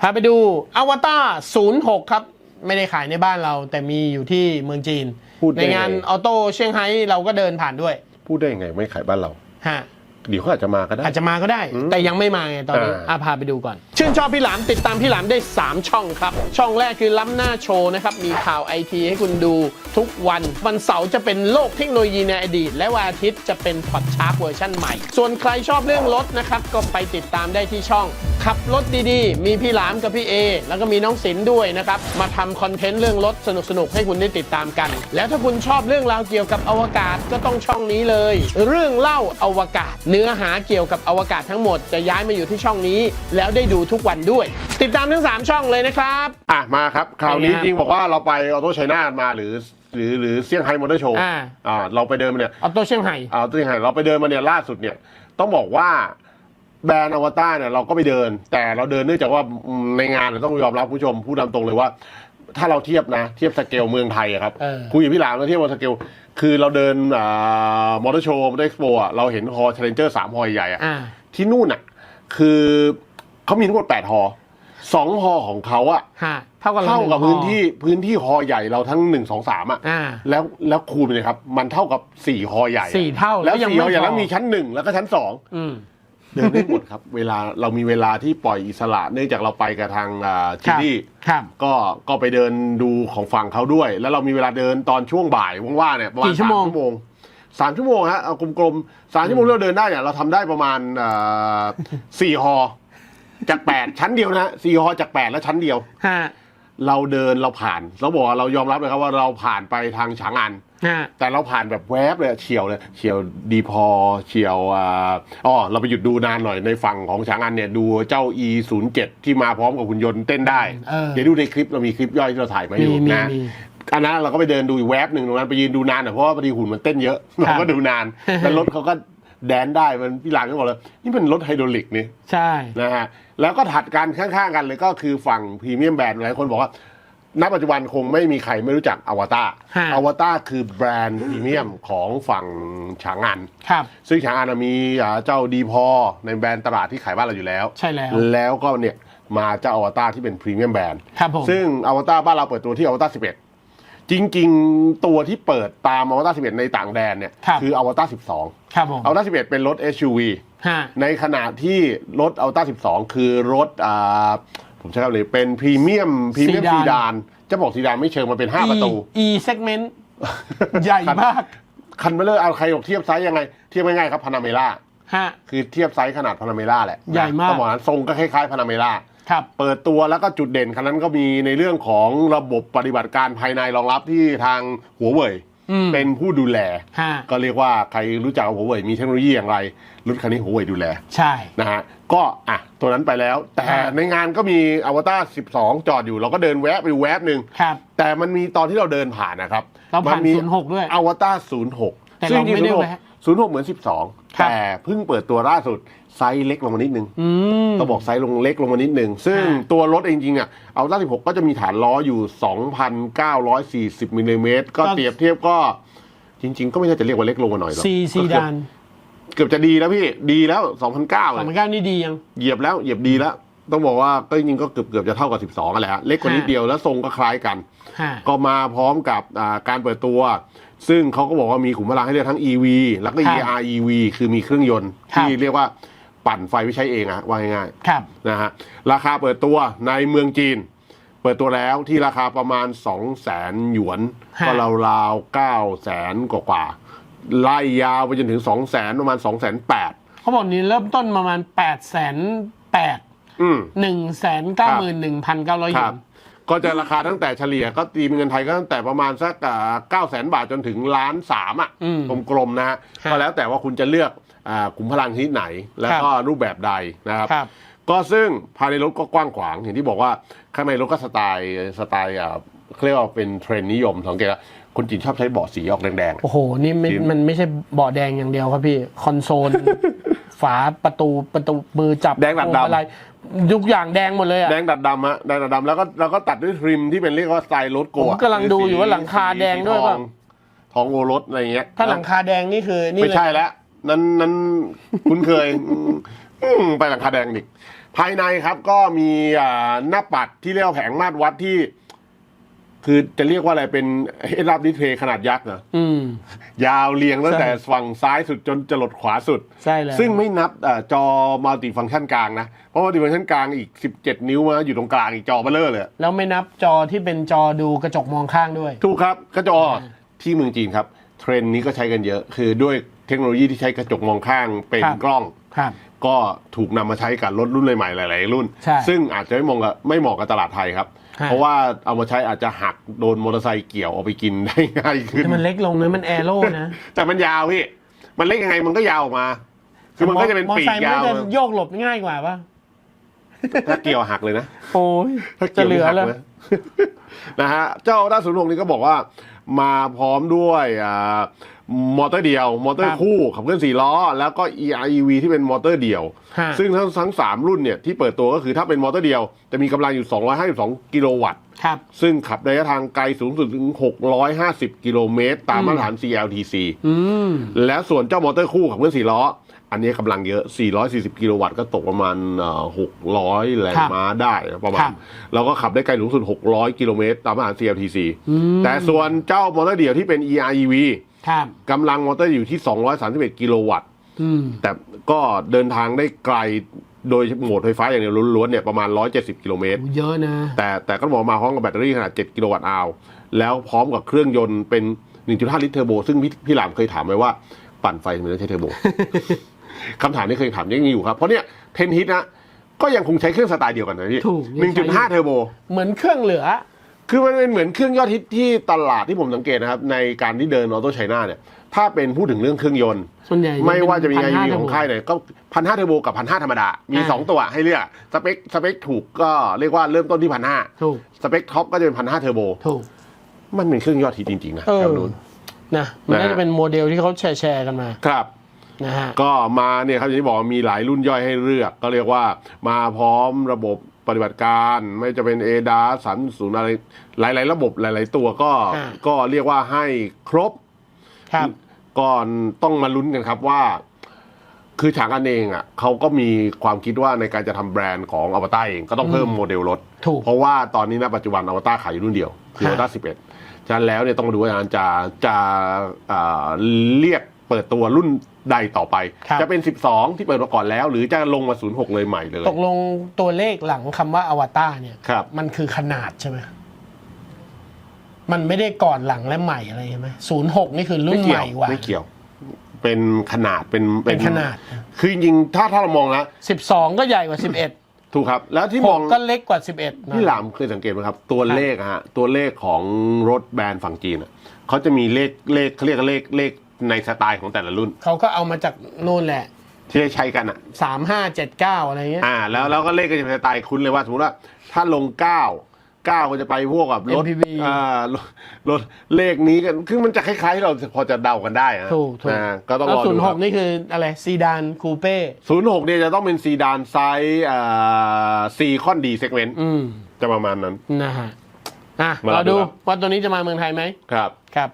พาไปดูอวตาร06 ครับ ไม่ได้ขายในบ้านเรา แต่มีอยู่ที่เมืองจีน พูดได้ในงานไง ออโต้เซี่ยงไฮ้เราก็เดินผ่านด้วย พูดได้ยังไงไม่ขายบ้านเรา ฮะ เดี๋ยวเขาอาจจะมาก็ได้ อาจจะมาก็ได้ แต่ยังไม่มาไงตอนนี้อ่าอาพาไปดูก่อน ชื่นชอบพี่หลามติดตามพี่หลามได้ 3 ช่องครับ ช่องแรกคือล้ำหน้าโชว์นะครับ มีข่าวไอทีให้คุณดูทุกวัน วันเสาร์จะเป็นโลกเทคโนโลยีในอดีต และวันอาทิตย์จะเป็นพอดชาร์กเวอร์ชันใหม่ ส่วนใครชอบเรื่องรถนะครับ ก็ไปติดตามได้ที่ช่อง ขับรถดีๆ มีพี่หลามกับพี่เอแล้วก็มีน้องศิลป์ด้วยนะครับมาทำคอนเทนต์เรื่องรถสนุกๆให้คุณได้ติดตามกัน แล้วถ้าคุณชอบเรื่องราวเกี่ยวกับอวกาศก็ต้องช่องนี้เลย เรื่องเล่าอวกาศเนื้อหาเกี่ยวกับอวกาศทั้งหมดจะย้ายมาอยู่ที่ช่องนี้ แล้วได้ดูทุกวันด้วย ติดตามทั้ง 3 ช่องเลยนะครับอะมาครับ คราวนี้เป็นไงครับจริงบอกว่าเราไปออโต้ไชน่ามาหรือหรือหรือเซี่ยงไฮ้มอเตอร์โชว์อ่า อ่าเราไปเดินมาเนี่ยออโต้เชียงไฮ้อ่าตัวอย่างเราไปเดินมาเนี่ยล่าสุดเนี่ยต้องบอกว่าแบรนด์อวตารเนี่ยเราก็ไปเดิน แต่เราเดินเนื่องจากว่าอืมในงานเนี่ยต้องยอมรับผู้ชมพูดตามตรงเลยว่า ถ้าเราเทียบนะ เทียบสเกลเมืองไทยอะครับ เออ คุยกับพี่หลามแล้วเทียบว่าสเกล คือเราเดินอ่ามอเตอร์โชว์มอเตอร์เอ็กซ์โปอะเราเห็นฮอ Challenger สามฮอใหญ่อะ อ่า ที่นู่นอะ คือเขามีทั้งหมดแปดฮอสองฮอของเขาอะฮะเท่ากับเท่ากับรหพื้งนที่พื้นที่ฮอใหญ่เราทั้งหนึ่งสองสามอะอ่า แล้วแล้วคูณไปเลยครับ มันเท่ากับสี่ฮอใหญ่อะสี่เท่าแล้วแล้วยังสี่ฮอไม่ใหญ่พอ แล้วมีชั้นหนึ่งแล้วก็ชั้นสองอืม เดินได้หมดครับ เวลาเรามีเวลาที่ปล่อยอิสระ เนื่องจากเราไปกับทางอ่าคชิรับลี่ครับก็ก็ไปเดินดูของฝั่งเขาด้วย แล้วเรามีเวลาเดินตอนช่วงบ่ายว่างๆเนี่ยประมาณกี่ชั่วโมงสามชั่วโมงสามชั่วโมงฮะเอากลมๆสามชั่วโมงที่เราเดินได้เนี่ยเราทำได้ประมาณอ่าสี่ฮอจากแปดชั้นเดียวนะฮะสี่ฮอจากแปดแล้วชั้นเดียวฮะ เราเดินเราผ่านเราบอกว่าเรายอมรับเลยครับว่าเราผ่านไปทางฉางอันฮะแต่เราผ่านแบบแวบเลยเฉียวเลยเฉียวดีพอเฉียวอ่าอ๋อเราไปหยุดดูนานหน่อยในฝั่งของฉางอันเนี่ยดูเจ้า e 0 7ที่มาพร้อมกับหุ่นยนต์เต้นได้เออเดี๋ยวดูในคลิปเรามีคลิปย่อยที่เราถ่ายมาอยู่มีมีนะมีอันนั้นเราก็ไปเดินดูอีกแวบหนึ่งตรงนั้นไปยืนดูนานหน่อยเพราะว่าพอดีหุ่นมันเต้นเยอะเราก็ดูนานแล้วรถเขาก็ แดนได้มันพี่หลานก็บอกเลยนี่เป็นรถไฮดรอลิกนี่ใช่ นะฮะแล้วก็ถัดกันข้างๆกันเลยก็คือฝั่งพรีเมียมแบรนด์หลายคนบอกว่าณปัจจุบันคงไม่มีใครไม่รู้จักอวตารฮะ อวตารคือแบรนด์พรีเมียมของฝั่งฉางอัน ครับ ซึ่ซึ่งฉางอันนะมีอ่าเจ้าดีพอในแบรนด์ตลาดที่ขายบ้านเราอยู่แล้ว ใช่แล้ว แล้วก็เนี่ยมาเจ้าอวตารที่เป็นพรีเมียมแบรนด์ ครับผม ซึ่งอวตารบ้านเราเปิดตัวที่อวตาร11 จริง ๆ ตัวที่เปิดตามอวตาร11 ในต่างแดนเนี่ยครับคืออวตาร12ครับผมอวตาร11 เป็นรถ SUV ฮะ ในขณะที่รถอัลต้า12 คือรถอ่าผมใช้คำเลยเป็นพรีเมียมพรีเมียมซีซีดานดานจะบอกซีดานไม่เชิงมันเป็น 5 ประตู E segment ใหญ่มากคันเบลเลอร์เอาใครบอกเทียบไซส์ยังไง เทียบง่ายๆครับพานาเมล่าฮะ คือเทียบไซส์ขนาดพานาเมล่าแหละใหญ่มากต้องบอกนั้นทรงก็คล้ายๆพานาเมล่า ครับเปิดตัวแล้วก็จุดเด่นคันนั้นก็มีในเรื่องของระบบปฏิบัติการภายในรองรับที่ทางหัวเว่ยอืมเป็นผู้ดูแล ฮะ ก็เรียกว่าใครรู้จักหัวเว่ยมีเทคโนโลยีอย่างไรรถคันนี้หัวเว่ยดูแล ใช่ นะฮะก็อะตัวนั้นไปแล้ว แต่ครับ ในงานก็มีอวตาร12 จอดอยู่ เราก็เดินแวะไปดูแวบหนึ่งครับ แต่มันมีตอนที่เราเดินผ่านนะครับเราผ่านมี06ด้วยอวตาร06แต่เราไม่ได้แวะศูนย์หกเหมือน 12ครับ แต่เพิ่งเปิดตัวล่าสุดไซส์เล็กลงมานิดนึงอืมต้องบอกไซส์ลงเล็กลงมานิดนึง ซึ่งฮะตัวรถเองจริงๆอะอวตาร16ก็จะมีฐานล้ออยู่ 2,940มิลลิเมตรก็เปรียบเทียบก็จริง ๆ ก็ไม่น่าจะเรียกว่าเล็กลงมาหน่อยหรอกซีซีก็เกือบดาน เกือบจะดีแล้วพี่ดีแล้ว2,009สองเลยพันเก้านี่ดียังเหยียบแล้วเหยียบดีแล้ว ต้องบอกว่าก็จริงๆก็เกือบเกือบจะเท่ากับ 12กันแหละฮะเล็กกว่านิดฮะเดียวแล้วทรงก็คล้ายกัน ฮะ ก็มาพร้อมกับอ่าการเปิดตัว ซึ่งเขาก็บอกว่ามีขุมพลังให้เลือกทั้ง EV แล้วก็ครับ EREV คือมีเครื่องยนต์ ครับ ที่เรียกว่าปั่นไฟไว้ใช้เองอะว่าง่ายครับๆนะฮะราคาเปิดตัวในเมืองจีน เปิดตัวแล้วที่ราคาประมาณ 2 0 0แสนหยวน ฮะ ก็ราวๆ9แสนกว่าๆไล่ยาวไปจนถึง 2 0 0แสนประมาณ 2 0 0แสนแปดเขาบอกนี่เริ่มต้นประมาณ8ปดแสนแปด อืม หนึ่งแสนเก้าหมื่นหนึ่งพันเก้าร้อยหยครัวบนก็จะราคาตั้งแต่เฉลี่ยก็ตีเป็นเงินไทยก็ตั้งแต่ประมาณสักเก้าแสนบาทจนถึงล้านสามอะอืมกลมๆนะฮะครับ ก็แล้วแต่ว่าคุณจะเลือกอ่าขุมพลังชนิดไหน แล้วก็รูปแบบใดนะครับ ครับ ก็ซึ่งภายในรถก็กว้างขวางอย่างที่บอกว่าข้างในรถก็สไตล์สไตล์อ่าเขาเรียกว่าเป็นเทรนด์นิยมสังเกตว่าคนจีนชอบใช้เบาะสีออกแดงๆโอ้โห นี่ไม่จริง มันไม่ใช่เบาะแดงอย่างเดียวครับพี่ คอนโซล ฝาประตูประตูมือจับแดงดัดพวดำ อะไรทุกอย่างแดงหมดเลยอะแดงดัดดำฮะแดงดัดดำแล้วก็แล้วก็ตัดด้วยทริมที่เป็นเรียกว่าสไตล์รถโกะผมกำลังดูอยู่ว่าหลังคาแดงด้วยสีป่ะทองทองโอรสอะไรอย่างเงี้ยถ้าหลังคาแดงนี่คือนี่ไม่เลย ใช่แล้วนั้นนั้นคุ้นเคยอืมอืมไปหลังคาแดงดิภภายในครับก็มีอ่าหน้าปัดที่เรียกว่าแผงมาตรวัดที่ คือจะเรียกว่าอะไรเป็นเฮดรับดิสเพย์ขนาดยักษ์เหรออืม ยาวเรียงตั้งแต่ใช่ฝั่งซ้ายสุดจนจรดขวาสุด ใช่เลยซึ่งไม่นับอาจอมัลติฟังก์ชันกลางนะ เพราะมัลติฟังก์ชันกลางอีก 17 นิ้วมาอยู่ตรงกลางอีกจอเบลเลอร์เลยแล้วไม่นับจอที่เป็นจอดูกระจกมองข้างด้วย ถูกครับกระจอที่เมืองจีนครับ เทรนด์นี้ก็ใช้กันเยอะ คือด้วยเทคโนโลยีที่ใช้กระจกมองข้างเป็นครับ กล้อง ครับ ก็ถูกนำมาใช้กับรถรุ่นใหม่ๆหลาย ๆ รุ่น ใช่ซึ่งอาจจะไม่เหมองกับไม่เหมาะกับตลาดไทยครับฮะ เพราะว่าเอามาใช้อาจจะหักโดนมอเตอร์ไซค์เกี่ยวเอาไปกินได้ง่ายขึ้นแต่มันเล็กลงนะมันแอโร่นะ แต่มันยาวพี่ มันเล็กยังไงมันก็ยาวออกมา คือมันก็จะเป็นมอปีไซกค์มันยาวก็จะโยกหลบง่ายกว่าป่ะถ้าเกี่ยวหักเลยนะ โอ้ยถ้าจะเกี่ยวเหลือหักแล้วนะนะฮะเจ้าด้านศูนย์หกนี้ก็บอกว่า มาพร้อมด้วยอ่า มอเตอร์เดียว มอเตอร์คู่ขับเคลื่อนสี่ล้อ แล้วก็ EREV ที่เป็นมอเตอร์เดียว ฮะซึ่งทั้งทั้งสามรุ่นเนี่ยที่เปิดตัวก็คือถ้าเป็นมอเตอร์เดียว จะมีกำลังอยู่ 252 กิโลวัตต์ ครับ ซึ่งขับระยะทางไกลสูงสุดถึง 650 กิโลเมตร ตามมาตรฐาน CLTC อืม แล้วส่วนเจ้ามอเตอร์คู่ขับเคลื่อนสี่ล้อ อันนี้กำลังเยอะ 440 กิโลวัตต์ก็ตกประมาณเอ่อ600แรงครับม้าได้ประมาครัณบเราก็ขับได้ไกลสูงสุด 600 กิโลเมตรตามมาตรฐาน CLTC อืมแต่ส่วนเจ้ามอเตอร์เดี่ยวที่เป็น EREV ครับกำลังมอเตอร์อยู่ที่ 231 กิโลวัตต์อืมแต่ก็เดินทางได้ไกลโดยโหมดไฟฟ้าอย่างเดียวล้วนๆเนี่ยประมาณ 170 กิโลเมตรเยอะนะ แต่แต่ก็บอกมาพร้อมกับแบตเตอรี่ขนาด 7 กิโลวัตต์อาวแล้วพร้อมกับเครื่องยนต์เป็น 1.5 ลิตรเทอร์โบ ซึ่งพี่พี่หลามเคยถามไว้ว่า ปั่นไฟทำไมต้องใช้เทอร์โบคำถามนี้เคยถามยังอยู่ครับ เพราะเนี่ยเทนฮิตนะก็ยังคงใช้เครื่องสไตล์เดียวกันนะพี่ถูกยังใช้อยู่1.5เทอร์โบ เหมือนเครื่องเหลือ คือมันเป็นเหมือนเครื่องยอดฮิตที่ตลาดที่ผมสังเกตนะครับในการที่เดินออโต้ไชน่าเนี่ย ถ้าเป็นพูดถึงเรื่องเครื่องยนต์ ส่วนใหญ่ไม่ว่าจะมีไอ1,500วีของค่ายไหนก็พันห้าเทอร์โบกับพันห้าธรรมดา มีอ่าสองตัวให้เลือกสเปคสเปคถูกก็เรียกว่าเริ่มต้นที่พันห้าถูกสเปคท็อปก็จะเป็นพันห้าเทอร์โบถูกมันเป็นเครื่องยอดฮิตจริงๆนะเออแถวนู้นนะมันน่านะจะเป็นโมเดลที่เขาแชร์แชร์กันมาครับนะฮะก็มาเนี่ยครับอย่างที่บอกว่ามีหลายรุ่นย่อยให้เลือก ก็เรียกว่ามาพร้อมระบบ ปฏิบัติการไม่จะเป็น a d a สันศูนย์อะไรหลาย ๆ ระบบหลาย ๆ ตัวก็อ่า ก็เรียกว่าให้ครบ ครับ ก่อนต้องมาลุ้นกันครับว่า คือฉางอันเองอะเขาก็มีความคิดว่าในการจะทำแบรนด์ของอวตารเองก็ต้องเพิ่มโมเดลรถ ถูก เพราะว่าตอนนี้ณปัจจุบันอวตารขายอยู่รุ่นเดียวคืออฮะ วตาร11ฉะนั้นแล้วเนี่ยต้องมาดูว่าอาจารย์จะจะอ่าเรียก เปิดตัวรุ่นใดต่อไป ครับ จะเป็น 12 ที่เปิดมาก่อนแล้ว หรือจะลงมา 06 เลยใหม่เลยตกลงตัวเลขหลังคำว่าอวตารเนี่ย ครับ มันคือขนาดใช่ไหม มันไม่ได้ก่อนหลังและใหม่อะไรใช่ไหมศูนย์หกนี่คือรุ่นไม่ใหเกี่ยวม่กว่า ไม่เกี่ยว เป็นขนาดเป็นเป็นขนาด คือจริงๆถ้าถ้าเรามองแล้วสิบสองก็ใหญ่กว่าสิบเอ็ดถูกครับ แล้วที่หมอกงก็เล็กกว่าสิบเอ็ดพี่หลามเคยสังเกตไหมครับ ตัวเลขอะฮะตัวเลขของรถแบรนด์ฝั่งจีนอะเขาจะมีเลขเลขเขาเรียกว่าเลขเลข ในสไตล์ของแต่ละรุ่น เขาก็เอามาจากนู่นแหละที่ได้ใช้กันอะสามห้าเจ็ดเก้าอะไรเงี้ย อ่า แล้วแล้วก็เลขก็จะเป็นสไตล์คุ้นเลยว่าสมมติว่าถ้าลงเก้าเก้าก็จะไปพวกแบบรถ MPV อ่ารถรถเลขนี้กันคือมันจะคล้ายๆที่เราพอจะเดากันได้นะถูกถูก อ่าก็ต้องแล้วรอศูดูนย์คหรับกนี่คืออะไรซีดานคูเป้ ศูนย์หกเนี่ยจะต้องเป็นซีดานไซส์อ่าซีคอนดีเซกเมนต์อืม จะประมาณนั้น นะฮะ อะ มาเราดูดูครับ ว่าตัวนี้จะมาเมืองไทยไหมครับ ครับ